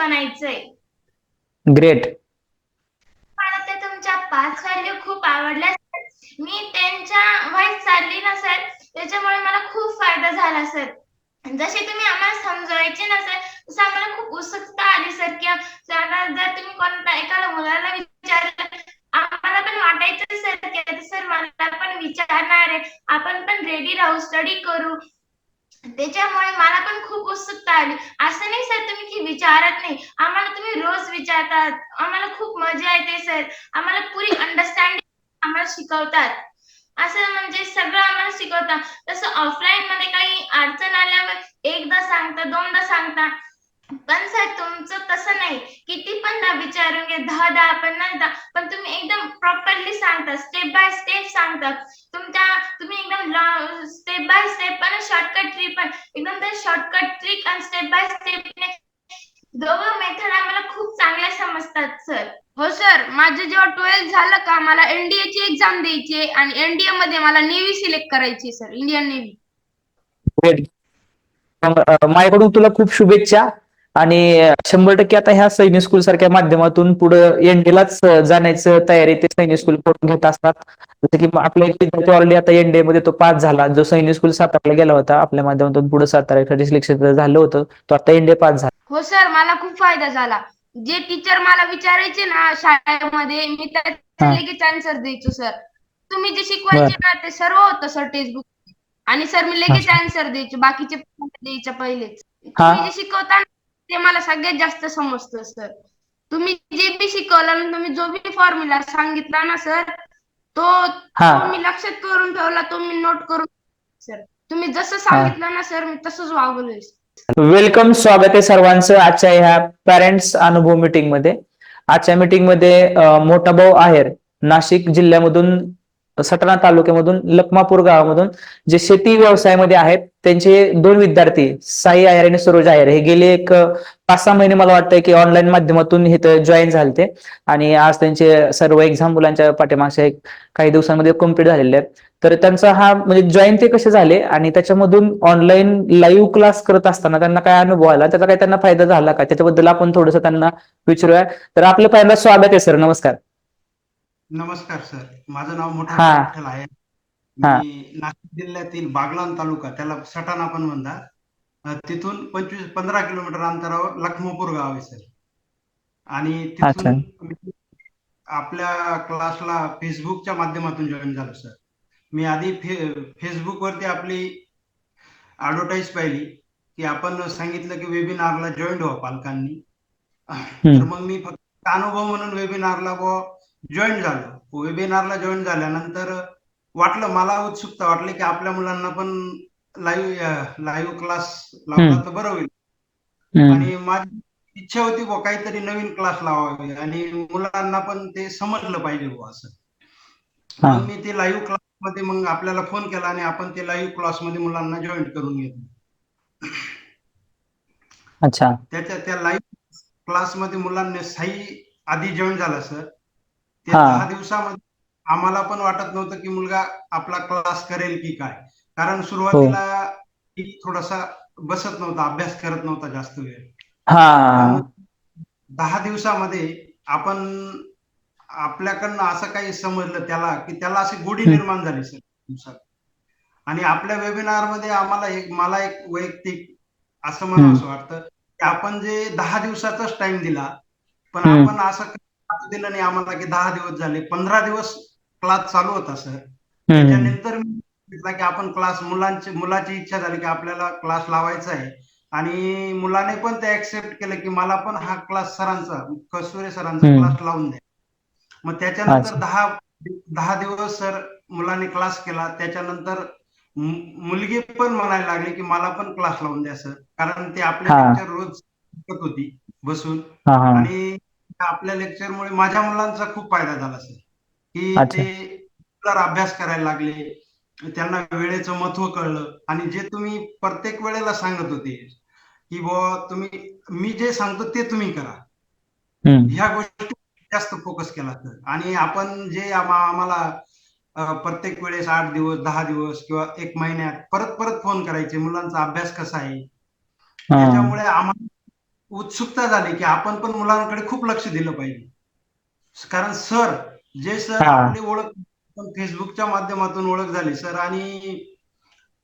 बनायचंय. ग्रेट. मला ते तुमच्या पाच व्हॅल्यू खूप आवडल्या सर. मी त्यांच्या वाईट चालली ना सर त्याच्यामुळे मला खूप फायदा झाला सर. जसे तुम्ही आम्हाला समजवायचे ना सर तसं आम्हाला खूप उत्सुकता आली सर की जरा जर तुम्ही कोणत्या एखाद्या मुलाला विचारलं आम्हाला पण वाटायचं सर की सर मला पण विचारणार आहे. आपण पण रेडी राहू स्टडी करू. त्याच्यामुळे मला पण खूप उत्सुकता आली. असं नाही सर तुम्ही की विचारत नाही. आम्हाला तुम्ही रोज विचारतात. आम्हाला खूप मजा येते सर आम्हाला पुरी अंडरस्टँडिंग आम्हाला शिकवतात. असं म्हणजे सगळं आम्हाला शिकवतात. तसं ऑफलाईन मध्ये काही अडचण आल्यावर एकदा सांगता दोनदा सांगता. पण सर तुमचं तसं नाही. किती पण दा विचारून घ्या. दहा दहा पन्नास दहा. पण तुम्ही एकदम प्रॉपरली सांगता. स्टेप बाय स्टेप सांगता. तुमच्या तुम्ही एकदम स्टेप बाय स्टेप पण शॉर्टकट ट्रिक पण एकदम ते शॉर्टकट ट्रिक आणि स्टेप बाय स्टेप दोघं मेथड आम्हाला खूप चांगल्या समजतात सर. हो सर. माझं जेव्हा ट्वेल्थ झालं का मला एनडीए ची एक्झाम द्यायची आहे आणि एनडीए मध्ये मला नेव्ही सिलेक्ट करायची सर. इंडियन नेव्ही माझ्याकडून तुला खूप शुभेच्छा. आणि शंभर टक्के आता ह्या सैनिक स्कूल सारख्या माध्यमातून पुढे एनडीलाच जाण्याचं तयारी ते सैनिक स्कूल करून घेत असतात. जसं की आपल्या एक विद्यार्थी ऑलरेडी आता एनडीए मध्ये तो पास झाला. जो सैनिक स्कूल सातारला गेला होता आपल्या माध्यमातून पुढे सातारा सिलेक्शन झालं होतं. तो आता एनडीए पास झाला. हो सर मला खूप फायदा झाला. जे टीचर मला विचारायचे ना शाळेमध्ये मी. लगेच आन्सर द्यायचो सर तुम्ही जे शिकवायचे ना ते सर्व होतं सर टेक्स्टबुक आणि सर मी लगेच आन्सर द्यायचो. बाकीचे द्यायच्या पहिलेच. तुम्ही जे शिकवता ना, ते मला सगळ्यात जास्त समजतं सर तुम्ही जे बी शिकवलं तुम्ही जो बी फॉर्म्युला सांगितला ना सर तो हा. तो मी लक्षात करून ठेवला तो मी नोट करून सर तुम्ही जसं सांगितलं ना सर मी तसंच वागलोय वेलकम स्वागत आहे सर्वांचं आजच्या ह्या पॅरेंट्स अनुभव मीटिंगमध्ये. आजच्या मीटिंगमध्ये अं, मोठा भाऊ आहेर नाशिक जिल्ह्यामधून सटाणा तालुक्यामधून लखमापूर गावामधून जे शेती व्यवसायामध्ये आहेत त्यांचे दोन विद्यार्थी साई आयर आणि सरोज आयर हे गेले एक पाच सहा महिने मला वाटतंय की ऑनलाईन माध्यमातून हे जॉईन झाले आणि आज त्यांचे सर्व एक्झाम मुलांच्या पाठीमागच्या एक काही दिवसांमध्ये कंप्लीट झालेले आहेत. तर त्यांचा हा म्हणजे जॉईन ते कसे झाले आणि त्याच्यामधून ऑनलाईन लाईव्ह क्लास करत असताना त्यांना काय अनुभव आला? त्याचा काय त्यांना फायदा झाला का? त्याच्याबद्दल आपण थोडंसं त्यांना विचारूया. तर आपलं पहिल्यांदा स्वागत आहे सर. नमस्कार. नमस्कार सर. माझं नाव मोठा हा. विठ्ठल आहे. हा. मी नाशिक जिल्ह्यातील बागलाण तालुका त्याला सटाणा पण म्हणतात. अं, तिथून पंचवीस पंधरा किलोमीटर अंतरावर लखमापूर गाव आहे सर. आणि अच्छा. तिथून मी आपल्या क्लासला फेसबुकच्या माध्यमातून जॉईन झालो सर. मी आधी फे फेसबुक वरती आपली ऍडव्हर्टाईज पाहिली की आपण सांगितलं की वेबिनारला जॉईन व्हा पालकांनी. तर मग मी फक्त अनुभव म्हणून वेबिनारला जॉईन झालो. वेबिनारला जॉईन झाल्यानंतर वाटलं मला उत्सुकता वाटली की आपल्या मुलांना पण लाईव्ह लाईव्ह क्लास लावला तर बरं होईल. आणि माझी इच्छा होती बुवा काहीतरी नवीन क्लास लावावे आणि मुलांना पण ते समजलं पाहिजे बुवा असं. मी ते लाईव्ह क्लासमध्ये मग आपल्याला फोन केला आणि आपण ते लाईव्ह क्लासमध्ये मुलांना जॉईन करून घेतलं. अच्छा. त्याच्या त्या लाईव्ह क्लासमध्ये मुलांनी साई आधी जॉईन झाला सर त्या हा. दहा दिवसामध्ये आम्हाला पण वाटत नव्हतं की मुलगा आपला क्लास करेल की काय कारण सुरुवातीला ती थोडासा बसत नव्हता अभ्यास करत नव्हता जास्त वेळ हा दहा दिवसामध्ये आपण आपल्याकडनं असं काही समजलं त्याला की त्याला अशी गोडी हम्म. निर्माण झाली सर दिवसात आणि आपल्या वेबिनारमध्ये आम्हाला एक मला एक वैयक्तिक असं म्हणावं असं वाटतं की आपण जे दहा दिवसाचाच टाइम दिला पण हम्म. आपण असं दिलं नाही आम्हाला की दहा दिवस झाले पंधरा दिवस क्लास चालू होता सर. त्याच्यानंतर की आपण क्लास मुलांची मुलाची इच्छा झाली की आपल्याला क्लास लावायचा आहे आणि मुलाने पण ते ऍक्सेप्ट केलं की मला पण हा क्लास सरांचा कसुरे सरांचा. क्लास लावून द्या मग त्याच्यानंतर. दहा दहा दिवस सर मुलाने क्लास केला त्याच्यानंतर मुलगी पण म्हणायला लागली की मला पण क्लास लावून द्या सर कारण ते आपले. लेक्चर रोज शिकत होती बसून आणि आपल्या लेक्चरमुळे माझ्या मुलांचा खूप फायदा झाला सर की. ते अभ्यास करायला लागले त्यांना वेळेचं महत्त्व कळलं आणि जे तुम्ही प्रत्येक वेळेला सांगत होते की बुवा तुम्ही मी जे सांगतो ते तुम्ही करा. ह्या गोष्टी जास्त फोकस केला तर आणि आपण जे आम्हा- आम्हाला प्रत्येक वेळेस आठ दिवस दहा दिवस किंवा एक महिन्यात परत परत फोन करायचे मुलांचा अभ्यास कसा आहे. त्याच्यामुळे आम्हाला उत्सुकता झाली की आपण पण मुलांकडे खूप लक्ष दिलं पाहिजे. कारण सर जे सर. आपली ओळख फेसबुकच्या माध्यमातून ओळख झाली सर आणि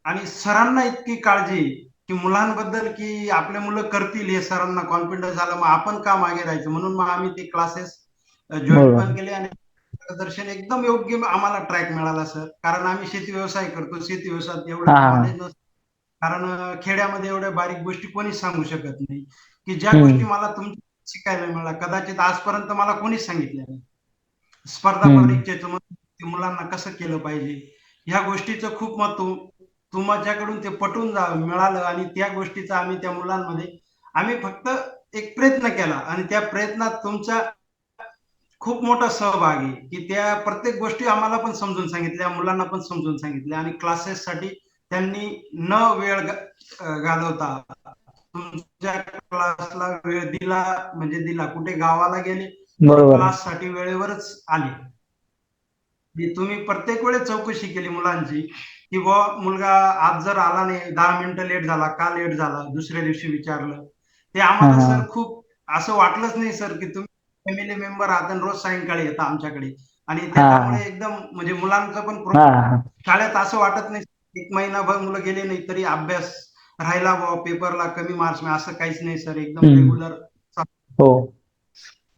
आणि सरांना इतकी काळजी की मुलांबद्दल की आपले मुलं करतील हे सरांना कॉन्फिडन्स झाला मग आपण का मागे राहायचं? म्हणून मग आम्ही ते क्लासेस जॉईन. पण केले आणि मार्गदर्शन एकदम योग्य आम्हाला ट्रॅक मिळाला सर. कारण आम्ही शेती व्यवसाय करतो शेती व्यवसायात एवढं कारण खेड्यामध्ये एवढ्या बारीक गोष्टी कोणीच सांगू शकत नाही की ज्या. गोष्टी मला तुमच्या शिकायला मिळाल्या कदाचित आजपर्यंत मला कोणीच सांगितल्या नाही स्पर्धा. परीक्षेचं मुलांना कसं केलं पाहिजे ह्या गोष्टीचं खूप महत्त्व तुमच्याकडून ते पटून जा मिळालं आणि त्या गोष्टीचं आम्ही त्या मुलांमध्ये आम्ही फक्त एक प्रयत्न केला आणि त्या प्रयत्नात तुमचा खूप मोठा सहभाग आहे की त्या प्रत्येक गोष्टी आम्हाला पण समजून सांगितल्या मुलांना पण समजून सांगितल्या आणि क्लासेस साठी त्यांनी न वेळ घालवता तुमच्या क्लासला वेळ दिला म्हणजे दिला. कुठे गावाला गेले क्लाससाठी वेळेवरच आले. तुम्ही प्रत्येक वेळेस चौकशी केली मुलांची की बुवा मुलगा आज जर आला नाही दहा मिनिटं लेट झाला का लेट झाला दुसऱ्या दिवशी विचारलं. ते आम्हाला. सर खूप असं वाटलंच नाही सर की तुम्ही फॅमिली मेंबर आहात आणि रोज सायंकाळी येता आमच्याकडे. आणि त्याच्यामुळे एकदम म्हणजे मुलांचं पण शाळेत असं वाटत नाही एक महिनाभर मुलं गेले नाही तरी अभ्यास राहिला बुवा पेपरला कमी मार्क्स असं काहीच नाही सर. एकदम. रेग्युलर हो.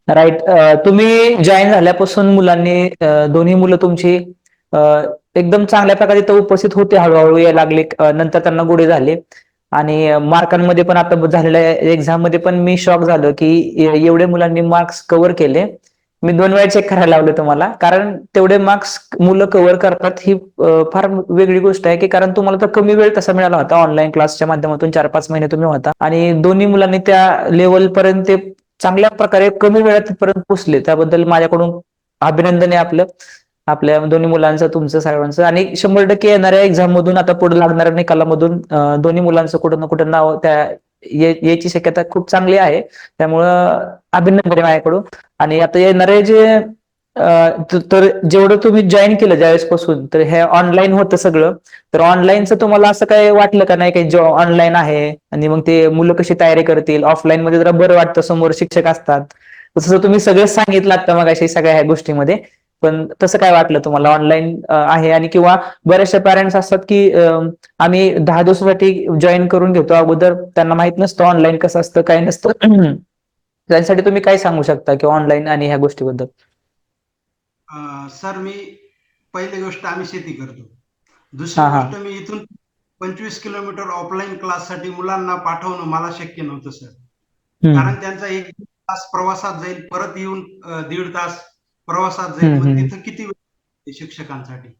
राईट तुम्ही जॉईन झाल्यापासून मुलांनी दोन्ही मुलं तुमची एकदम चांगल्या प्रकारे इथं उपस्थित होते हळूहळू यायला लागले. नंतर त्यांना गोडे झाले. आणि मार्कांमध्ये पण आता झालेल्या एक्झाममध्ये पण मी शॉक झालो की एवढे मुलांनी मार्क्स कव्हर केले. मी दोन वेळा चेक करायला लावले तुम्हाला. कारण तेवढे मार्क्स मुलं कव्हर करतात ही फार वेगळी गोष्ट आहे की कारण तुम्हाला तर कमी वेळ तसा मिळाला होता. ऑनलाईन क्लासच्या माध्यमातून चार पाच महिने तुम्ही होता. आणि दोन्ही मुलांनी त्या लेवल पर्यंत ते चांगल्या प्रकारे कमी वेळात तिथपर्यंत पोहोचले. त्याबद्दल माझ्याकडून अभिनंदन आहे आपलं. आपल्या दोन्ही मुलांचं तुमचं सर्वांचं. आणि शंभर टक्के येणाऱ्या एक्झाम मधून आता पुढे लागणाऱ्या निकालामधून दोन्ही मुलांचं कुठं ना कुठं नाव त्या याची यायची शक्यता खूप चांगली आहे. त्यामुळं अभिनंदन आहे माझ्याकडून. आणि आता येणारे जे तर जेवढं तुम्ही जॉईन केलं ज्यावेळेस पासून तर हे ऑनलाईन होतं सगळं. तर ऑनलाईनचं तुम्हाला असं काही वाटलं का? नाही काही ऑनलाईन आहे आणि मग ते मुलं कशी तयारी करतील? ऑफलाईन मध्ये जरा बरं वाटतं समोर शिक्षक असतात. तसं तुम्ही सगळं सांगितलं आता मग अशा सगळ्या ह्या गोष्टीमध्ये. पण तसं काय वाटलं तुम्हाला? ऑनलाईन आहे आणि किंवा बरेचसे पॅरेंट्स असतात की आम्ही दहा दिवसासाठी जॉईन करून घेतो. अगोदर त्यांना माहीत नसतं ऑनलाईन कसं असतं काय नसतं. त्यांसाठी तुम्ही काय सांगू शकता की ऑनलाईन आणि ह्या गोष्टीबद्दल? सर मी पहिली गोष्ट आम्ही शेती करतो. दुसरी. गोष्ट मी इथून पंचवीस किलोमीटर ऑफलाईन क्लाससाठी मुलांना पाठवणं मला शक्य नव्हतं सर. कारण त्यांचा एक तास प्रवासात जाईल परत येऊन दीड तास प्रवासात जाईल. मग. तिथं किती वेळ लागते शिक्षकांसाठी?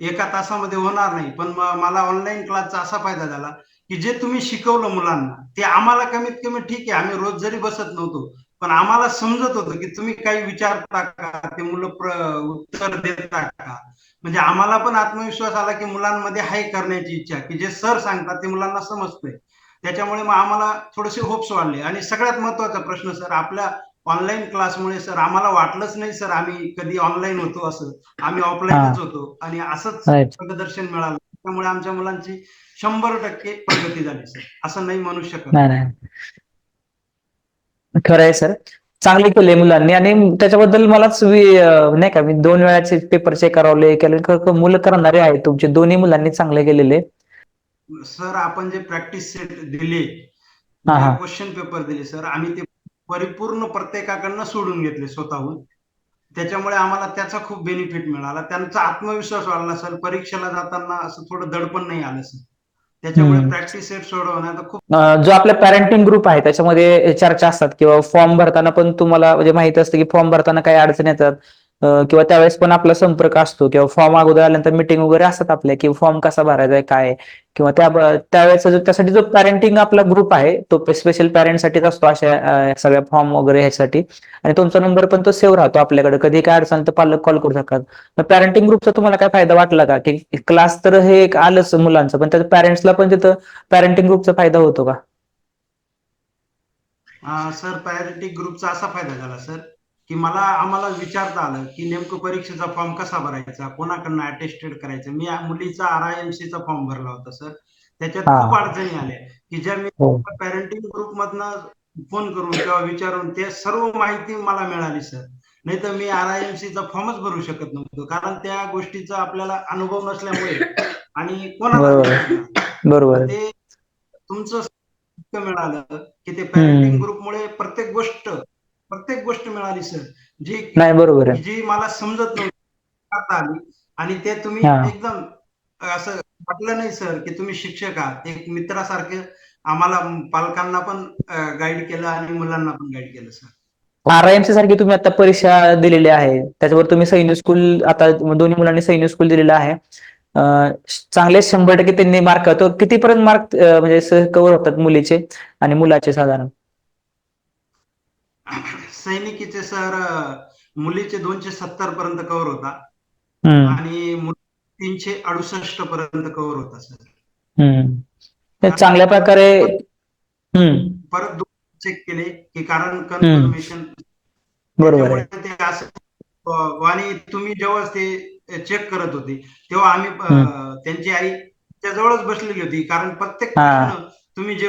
एका तासामध्ये होणार नाही. पण मला ऑनलाईन क्लासचा असा फायदा झाला की जे तुम्ही शिकवलं मुलांना ते आम्हाला कमीत कमी ठीक आहे. आम्ही रोज जरी बसत नव्हतो पण आम्हाला समजत होतं की तुम्ही काही विचारता का? ते मुलं प्र- उत्तर देता का? म्हणजे आम्हाला पण आत्मविश्वास आला की मुलांमध्ये हाय करण्याची इच्छा की जे सर सांगतात ते मुलांना समजतंय. त्याच्यामुळे मग आम्हाला थोडेसे होप्स वाढले. आणि सगळ्यात महत्त्वाचा प्रश्न सर आपल्या ऑनलाईन क्लासमुळे सर आम्हाला वाटलंच नाही सर आम्ही कधी ऑनलाईन होतो असं. आम्ही ऑफलाईनच होतो. आणि असंच. मार्गदर्शन मिळालं. त्यामुळे आमच्या मुलांची शंभर टक्के प्रगती झाली सर असं नाही म्हणू शकत. नाही नाही. खरं आहे सर चांगले केले मुलांनी. आणि त्याच्याबद्दल मलाच नाही का मी दोन वेळाचे पेपर चेक करवले केले. मुलं करणारे आहेत तुमचे. दोन्ही मुलांनी चांगले गेलेले सर आपण जे प्रॅक्टिस सेट दिले. क्वेश्चन पेपर दिले सर आम्ही ते परिपूर्ण प्रत्येकाकडनं सोडून घेतले स्वतःहून. त्याच्यामुळे आम्हाला त्याचा खूप बेनिफिट मिळाला. त्यांचा आत्मविश्वास वाढला सर परीक्षेला जाताना असं थोडं दडपण नाही आलं सर त्याच्यामुळे. प्रॅक्टिस सेट सोडवण्यात खूप जो आपला पॅरेंटिंग ग्रुप आहे त्याच्यामध्ये चर्चा असतात किंवा फॉर्म भरताना पण तुम्हाला म्हणजे माहिती असतं की फॉर्म भरताना काही अडचणी येतात. किंवा त्यावेळेस पण आपला संपर्क असतो किंवा फॉर्म अगोदर आल्यानंतर मिटिंग वगैरे असतात आपल्या की फॉर्म कसा भरायचा आहे काय किंवा त्या त्यावेळेस जो- त्यासाठी जो पॅरेंटिंग आपला ग्रुप आहे तो स्पेशल पॅरेंटसाठीच असतो अशा सगळ्या फॉर्म वगैरे ह्यासाठी. आणि तुमचा नंबर पण तो सेव्ह राहतो आपल्याकडे. कधी काय अडचण तर पालक कॉल करू शकतात. पॅरेंटिंग ग्रुपचा तुम्हाला काय फायदा वाटला का? की क्लास तर हे एक आलंच मुलांचं पण त्याच्या पॅरेंट्सला पण तिथं पॅरेंटिंग ग्रुपचा फायदा होतो का? सर पॅरेंटिंग ग्रुपचा असा फायदा झाला सर. की मला आम्हाला विचारता आलं की नेमकं परीक्षेचा फॉर्म कसा भरायचा कोणाकडनं अटेस्टेड करायचं मी मुलीचा आर आय एम चा फॉर्म भरला होता सर त्याच्यात हा. खूप अडचणी आल्या की ज्या मी हो. पॅरेंटिंग ग्रुप मधनं फोन करून किंवा विचारून ते सर्व माहिती मला मिळाली सर नाही तर मी आर आय एम चा फॉर्मच भरू शकत नव्हतो कारण त्या गोष्टीचा आपल्याला अनुभव नसल्यामुळे आणि कोणाला बरोबर. विचारणार? बरोबर ते तुमचं मिळालं की ते पॅरेंटिंग. ग्रुपमुळे प्रत्येक गोष्ट प्रत्येक गोष्ट मिळाली सर जी नाही बरोबर आहे. जी मला समजत नव्हती आली. आणि ते तुम्ही हा. एकदम असं वाटलं नाही सर की तुम्ही शिक्षक आहात. एक मित्रासारखे आम्हाला पालकांना पण गाईड केलं आणि मुलांना पण गाईड केलं sir R I M C सारखी तुम्ही आता परीक्षा दिलेली आहे. त्याच्यावर तुम्ही सैनिक स्कूल आता दोन्ही मुलांनी सैनिक स्कूल दिलेलं आहे. अं, चांगले शंभर टक्के त्यांनी मार्क तो कितीपर्यंत मार्क म्हणजे कव्हर होतात मुलीचे आणि मुलाचे साधारण? सैनिकीचे सर मुलीचे दोनशे सत्तर पर्यंत कव्हर होता. आणि तीनशे अडुसष्ट पर्यंत कव्हर होता सर चांगल्या प्रकारे परत चेक केले की कारण कन्फर्मेशन बरोबर ते असं आणि तुम्ही जेव्हा ते चेक करत होते तेव्हा आम्ही त्यांची आई त्याजवळच बसलेली होती. कारण प्रत्येक तुम्ही जे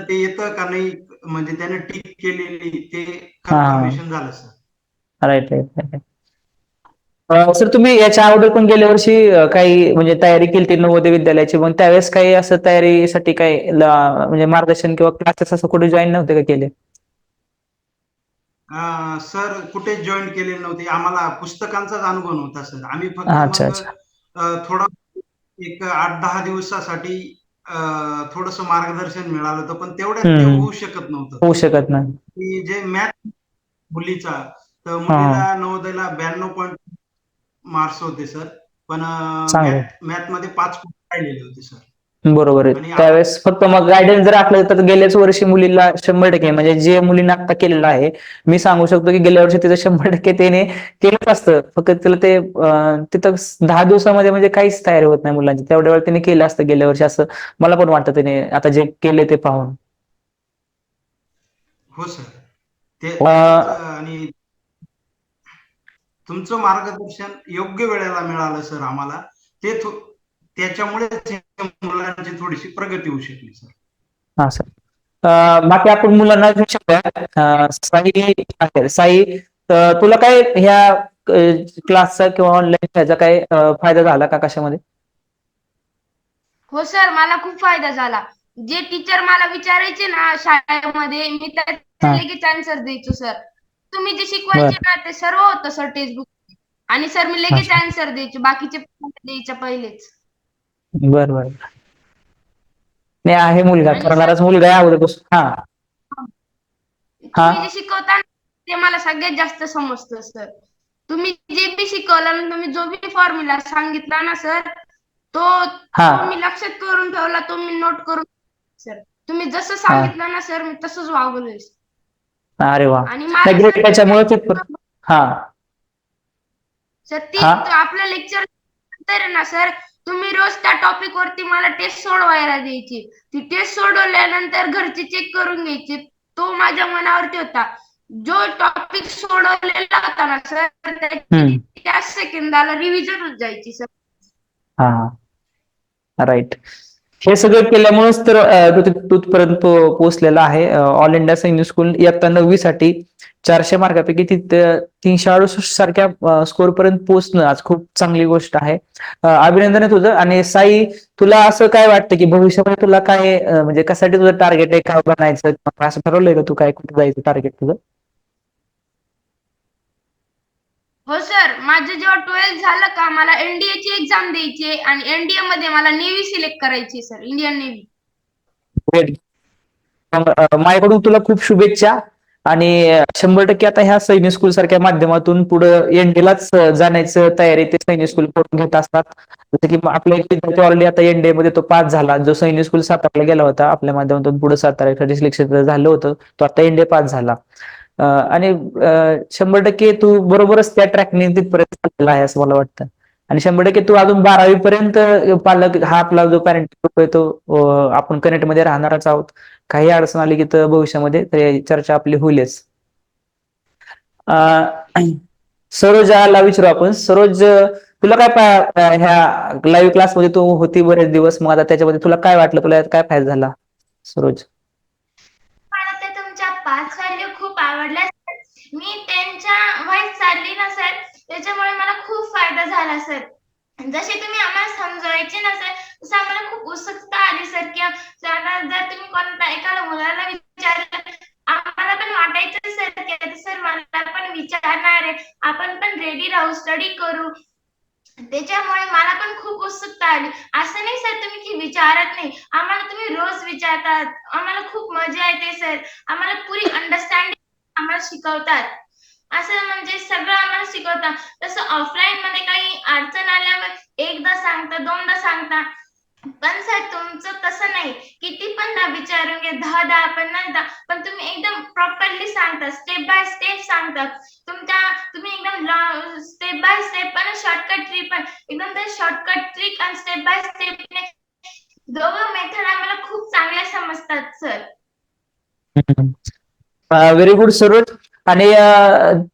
ते येतं का नाही म्हणजे त्याने टिक केलेली ते. कन्फर्मेशन झालं सर राईट राईट सर तुम्ही याच्या अगोदर पण गेल्या वर्षी काही म्हणजे तयारी केली होती नवोदय विद्यालयाची पण त्यावेळेस काही असं तयारीसाठी काही म्हणजे मार्गदर्शन किंवा क्लासेस असं कुठे जॉईन नव्हते का केले? सर कुठे जॉईन केलेले नव्हते? आम्हाला पुस्तकांचाच अनुभव नव्हता सर आम्ही फक्त अच्छा, मग, अच्छा. अं, थोडा एक आठ दहा दिवसासाठी थोडस मार्गदर्शन मिळालं होतं पण तेवढ्यात ते. होऊ शकत नव्हतं. होऊ शकत नाही. की जे मॅथ मुलीचा तर मुलीला नवोदयला ब्याण्णव पॉईंट मार्क्स होते सर पण. मॅथमध्ये पाच point राहिलेले होते सर बरोबर आणि आहे त्यावेळेस फक्त मग गायडन्स जर असलं तर गेल्याच वर्षी मुलीला शंभर टक्के म्हणजे जे मुलीने आता केलेलं आहे मी सांगू शकतो की गेल्या वर्षी तिचं शंभर टक्के त्याने केलंच असतं. फक्त तिला ते अं, तिथं दहा दिवसामध्ये म्हणजे काहीच तयारी होत नाही मुलांची. तेवढ्या वेळ तिने केलं असतं गेल्या वर्षी. असं मला पण वाटतं त्याने आता जे केले ते पाहून. हो सर ते अं, आणि तुमचं मार्गदर्शन योग्य वेळेला मिळालं सर आम्हाला. ते थो- त्याच्यामुळे मुलांची थोडीशी प्रगती होऊ शकली सर. हा सर. बाकी आपण मुलांना शकूया. अं, साई आहे. साई तुला काय ह्या क्लासचा किंवा ऑनलाईन ह्याचा काय फायदा झाला का कशामध्ये? हो सर. मला खूप फायदा झाला. जे टीचर मला विचारायचे ना शाळेमध्ये मी त्याचे हा. लगेच आन्सर द्यायचो सर. तुम्ही जे शिकवायचे ना ते सर्व होतं सर टेक्स्टबुक आणि सर मी लगेच. आन्सर द्यायचे. बाकीचे द्यायच्या पहिलेच. बर बर. नाही आहे मुलगा. करणाराच मुलगा आहे अगोदरपासून. हा. हा. तुम्ही जे शिकवता ना, ते मला सगळ्यात जास्त समजतं सर. तुम्ही जे बी शिकवलं ना तुम्ही जो बी फॉर्म्युला सांगितला ना सर तो हा. तो मी लक्षात करून ठेवला तो मी नोट करून सर. तुम्ही जसं सांगितलं ना सर मी तसंच वागलोय अरे वा. आणि नाही त्याच्यामुळे तिथपर्यंत हा. सर ती हा. आपलं लेक्चर तर ना सर तुम्ही रोज त्या टॉपिक वरती मला टेस्ट सोडवायला द्यायची. ती टेस्ट सोडवल्यानंतर घरचे चेक करून घ्यायचे. तो माझ्या मनावरती होता. जो टॉपिक सोडवलेला होता ना सर. त्याच सेकंदाला रिव्हिजन होत जायची सर हा राईट हे सगळं केल्यामुळेच तर तिथपर्यंत पोहोचलेला आहे. ऑल इंडिया सैनिक स्कूल इयत्ता नववी साठी चारशे मार्कापैकी तिथं तीनशे अडुसष्ट सारख्या स्कोर पर्यंत पोहोचणं आज खूप चांगली गोष्ट आहे. अभिनंदन आहे तुझं. आणि साई तुला असं काय वाटतं की भविष्यामध्ये तुला काय म्हणजे कशासाठी तुझं टार्गेट आहे? काय बनायचं? असं ठरवलंय का तू काय? कुठे जायचं टार्गेट तुझं? हो सर माझं जेव्हा ट्वेल्थ झालं का मला एनडीए ची एक्झाम द्यायची आहे आणि एनडीए मध्ये मला नेव्ही सिलेक्ट करायची सर इंडियन नेव्ही माझ्याकडून तुला खूप शुभेच्छा. आणि शंभर टक्के आता ह्या सैनिक स्कूल सारख्या माध्यमातून पुढे एनडीलाच जाण्याचं तयारी ते सैनिक स्कूल करून घेत असतात. जसं की आपल्या एक विद्यार्थी ऑलरेडी आता एनडीए मध्ये तो पास झाला. जो सैनिक स्कूल सातारला गेला होता आपल्या माध्यमातून पुढे सातारा सिलेक्शन झालं होतं तो आता एनडीए पास झाला. आणि शंभर टक्के तू बरोबरच त्या ट्रॅकने तिथपर्यंत चाललेला आहे असं मला वाटतं. आणि शंभर टक्के तू अजून बारावी पर्यंत पालक हा आपला जो पॅरेंट ग्रुप आहे तो आपण कनेक्टमध्ये राहणारच आहोत. काही अडचण आली की तर भविष्यामध्ये तर चर्चा आपली होईलच. सरोजाला विचारू आपण. सरोज तुला काय ह्या लाईव्ह क्लासमध्ये तू होती बरेच दिवस. मग आता त्याच्यामध्ये तुला काय वाटलं? तुला काय फायदा झाला? सरोज. मला ते तुमच्या पाच व्हॅल्यू खूप आवडल्या मी त्यांच्या व्हाईस चालली ना सर. त्याच्यामुळे मला खूप फायदा झाला सर. जसे तुम्ही आम्हाला समजवायचे ना सर तसं आम्हाला खूप उत्सुकता आली सर की जर जर तुम्ही कोणत्या एखाद्या मुलाला विचारलं आम्हाला पण वाटायचं सर की सर मला पण विचारणार आहे. आपण पण रेडी राहू स्टडी करू. त्याच्यामुळे मला पण खूप उत्सुकता आली. असं नाही सर तुम्ही की विचारत नाही. आम्हाला तुम्ही रोज विचारतात. आम्हाला खूप मजा येते सर आम्हाला पुरी अंडरस्टँडिंग आम्हाला शिकवतात. असं म्हणजे सगळं आम्हाला शिकवतात तसं ऑफलाईन मध्ये काही अडचण आल्यावर एकदा सांगता दोनदा सांगता. पण सर तुमचं तसं नाही. किती पण दा विचारून घे दहा दहा पन्नास दहा. पण तुम्ही एकदम प्रॉपरली सांगता. स्टेप बाय स्टेप सांगता. तुमच्या तुम्ही एकदम स्टेप बाय स्टेप पण शॉर्टकट ट्रिक पण. एकदम ते शॉर्टकट ट्रिक आणि स्टेप बाय स्टेप दोघं मेथड आम्हाला खूप चांगल्या समजतात सर व्हेरी गुड सरोज. आणि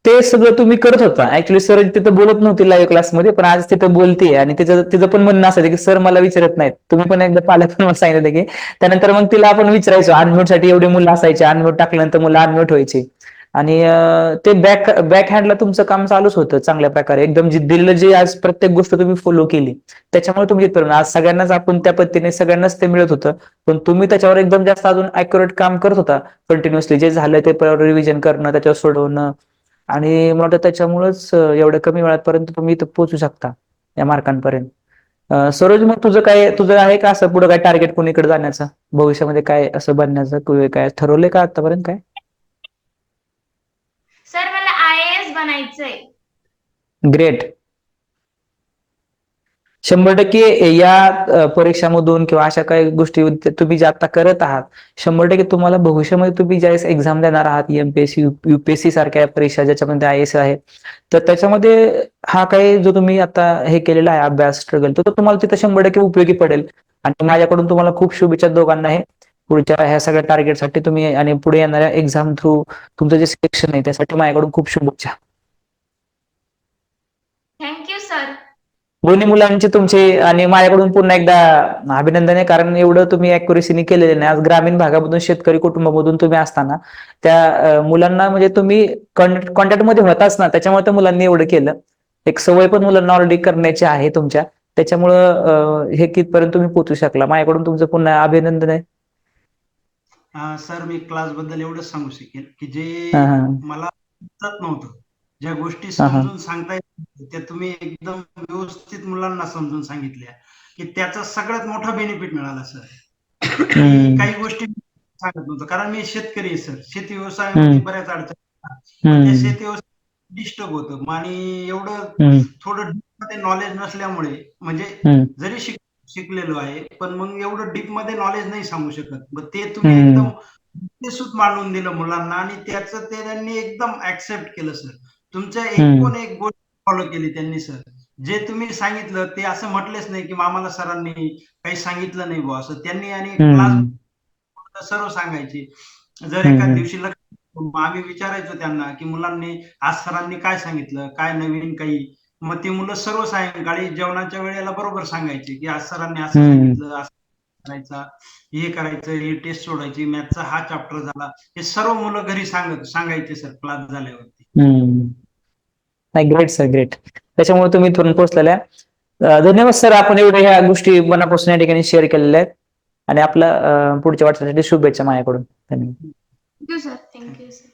ते सगळं तुम्ही करत होता. ऍक्च्युली सर तिथं बोलत नव्हती लाईव्ह क्लासमध्ये पण आज तिथं बोलते आणि तिचं तिचं पण म्हणणं असायचं की सर मला विचारत नाहीत. तुम्ही पण एकदा पालक पण सांगितलं की त्यानंतर मग तिला आपण विचारायचो अनम्यूटसाठी एवढे मुलं असायची अनम्यूट टाकल्यानंतर मुलं अनम्यूट व्हायची. आणि ते बॅक बॅक हँडला तुमचं काम चालूच होतं चांगल्या प्रकारे. एकदम दिलं जे आज प्रत्येक गोष्ट तुम्ही फॉलो केली त्याच्यामुळे तुम्ही इथपर्यंत आज सगळ्यांनाच आपण त्या पद्धतीने सगळ्यांनाच ते मिळत होतं. पण तुम्ही त्याच्यावर एकदम जास्त अजून अॅक्युरेट काम करत होता. कंटिन्युअसली जे झालं ते रिव्हिजन करणं त्याच्यावर सोडवणं. आणि मला वाटतं त्याच्यामुळेच एवढ्या कमी वेळापर्यंत तुम्ही इथं पोहोचू शकता या मार्कांपर्यंत. सरोज मग तुझं काय तुझं आहे का असं पुढे काय टार्गेट कोणीकडे जाण्याचं? भविष्यामध्ये काय असं बनण्याचं काय ठरवलंय का आतापर्यंत काय सर मला आय एस ग्रेट शंभर टक्के या परीक्षामधून किंवा अशा काही गोष्टी तुम्ही ज्या आता करत आहात शंभर टक्के तुम्हाला भविष्यामध्ये तुम्ही ज्यावेळेस एक्झाम देणार आहात एमपीएससी युपीएससी सारख्या परीक्षा ज्याच्यामध्ये आय एस आहे तर त्याच्यामध्ये हा काही जो तुम्ही आता हे केलेला आहे अभ्यास स्ट्रगल तो तुम्हाला तिथं शंभर टक्के उपयोगी पडेल. आणि माझ्याकडून तुम्हाला खूप शुभेच्छा दोघांना आहे पुढच्या ह्या सगळ्या टार्गेटसाठी तुम्ही आणि पुढे येणाऱ्या एक्झाम थ्रू तुमचं जे सिलेक्शन आहे त्यासाठी माझ्याकडून खूप शुभेच्छा थँक्यू सर दोन्ही मुलांचे तुमचे आणि माझ्याकडून पुन्हा एकदा अभिनंदन आहे कारण एवढं तुम्ही अॅक्युरेसीने केलेलं नाही आज ग्रामीण भागामधून शेतकरी कुटुंबामधून तुम्ही असताना त्या मुलांना म्हणजे तुम्ही कॉन्टॅक्टमध्ये होताच ना त्याच्यामुळे त्या मुलांनी एवढं केलं. एक सवय पण मुलांना ऑलरेडी करण्याची आहे तुमच्या. त्याच्यामुळं हे कितपर्यंत तुम्ही पोहोचू शकला? माझ्याकडून तुमचं पुन्हा अभिनंदन आहे. सर मी क्लासबद्दल एवढंच सांगू शकेन की जे. मला नव्हतं. ज्या गोष्टी. समजून सांगता येत त्या तुम्ही एकदम व्यवस्थित मुलांना समजून सांगितल्या. की त्याचा सगळ्यात मोठा बेनिफिट मिळाला सर. काही गोष्टी सांगत नव्हतो. कारण मी शेतकरी आहे सर शेती व्यवसायामध्ये. बऱ्याच अडचणी शेती व्यवसाय डिस्टर्ब होतं. आणि एवढं थोडं मध्ये नॉलेज नसल्यामुळे म्हणजे जरी शिक शिकलेलो आहे पण मग एवढं डीपमध्ये नॉलेज नाही सांगू शकत. मग ते तुम्ही. एकदम मांडून दिलं मुलांना आणि त्याचं ते त्यांनी एकदम ऍक्सेप्ट केलं सर तुमच्या. एकूण एक गोष्ट फॉलो केली त्यांनी सर जे तुम्ही सांगितलं ते असं म्हटलेच नाही की मामाला सरांनी काही सांगितलं नाही बुवा असं त्यांनी आणि. क्लास सर्व सांगायचे जर. एखाद दिवशी लक्ष आम्ही विचारायचो त्यांना की मुलांनी आज सरांनी काय सांगितलं काय नवीन काही मग ती मुलं सर्व सायंकाळी जेवणाच्या वेळेला बरोबर सांगायचे की आज सरांनी असं. सांगितलं असं करायचा हे करायचं हे टेस्ट सोडायची मॅथचा हा चॅप्टर झाला हे सर्व मुलं घरी सांगत सांगायचे सर क्लास झाल्यावरती हम्म. नाही ग्रेट सर ग्रेट त्याच्यामुळे तुम्ही तुरंत पोहोचलेल्या आहे. धन्यवाद सर आपण एवढ्या ह्या गोष्टी मनापासून या ठिकाणी शेअर केलेल्या आहेत. आणि आपल्या अं, पुढच्या वाटचालीसाठी शुभेच्छा माझ्याकडून. धन्यवाद. Thank you sir thank you sir